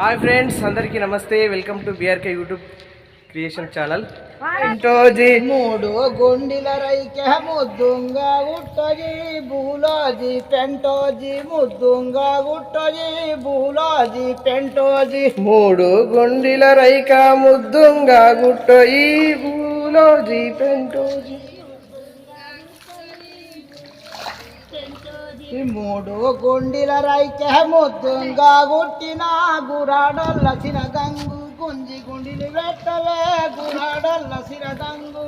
Hi friends అందరికీ నమస్తే. Welcome to B R K YouTube creation channel. ఇంటోజీ మూడు గుండిల రైకె ముద్దుంగా గుట్టజి బూలాజీ పెంటోజీ ముద్దుంగా గుట్టజి బూలాజీ పెంటోజీ. మూడు గుండిల రైక ముద్దుంగా గుట్టో ఈ భూలోజీ పెంటోజీ. ఈ మూడు గుండిల రైకె ముద్దుంగా గుట్టిన గురాడొల్లసిన గంగు గుంజి గుండిని పెట్టవే గురాడొల్లసిన గంగు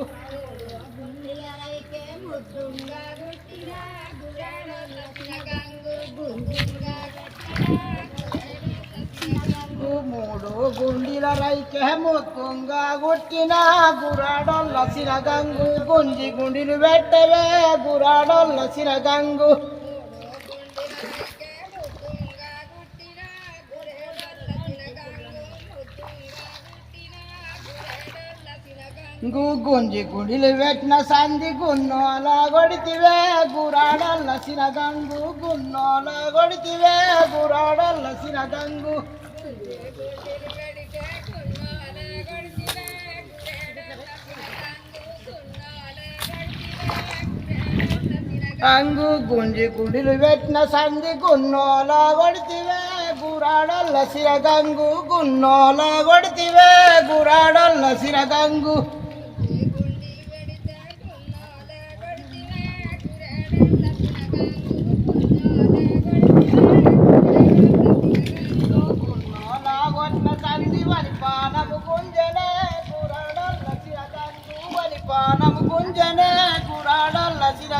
మూడు గుండిల రైకె ముద్దుంగా గుట్టిన గురాడొల్లసిన గంగు గుంజి గుండిని పెట్టవే గురాడొల్లసిన గంగు గుంజి గుడిలు పెట్టిన సంధి గున్నోల కొడితివే గురాడల్లసిన గంగు గున్నోల కొడితివే గురాడల్లసిన గంగు అంగు గుంజి గుడిలు పెట్టిన సంధి గున్నోల కొడితివే గురాడల్లసిన గంగు గున్నోల కొడితివే గురాడల్లసిన గంగు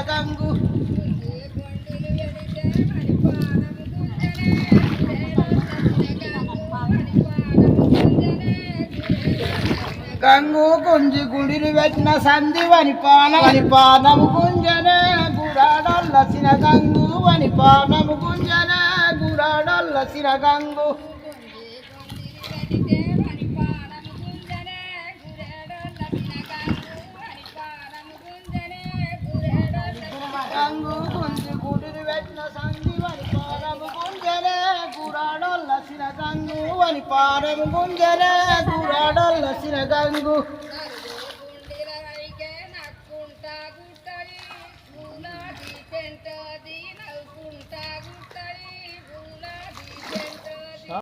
గంగు. గంగు గుంజి గుడిని పెట్టిన సంధి వని పాన వని పానము గుంజనే గురాడల్ల సిరగంగు వని పానము గుంజనే గురాడల్ల సిరగంగు గుంజి గుడిని పెట్టిన సంధి వని పానము గుంజనే గురాడల్ల సిరగంగు వని పానము గుంజనే గురాడల్ల సిరగంగు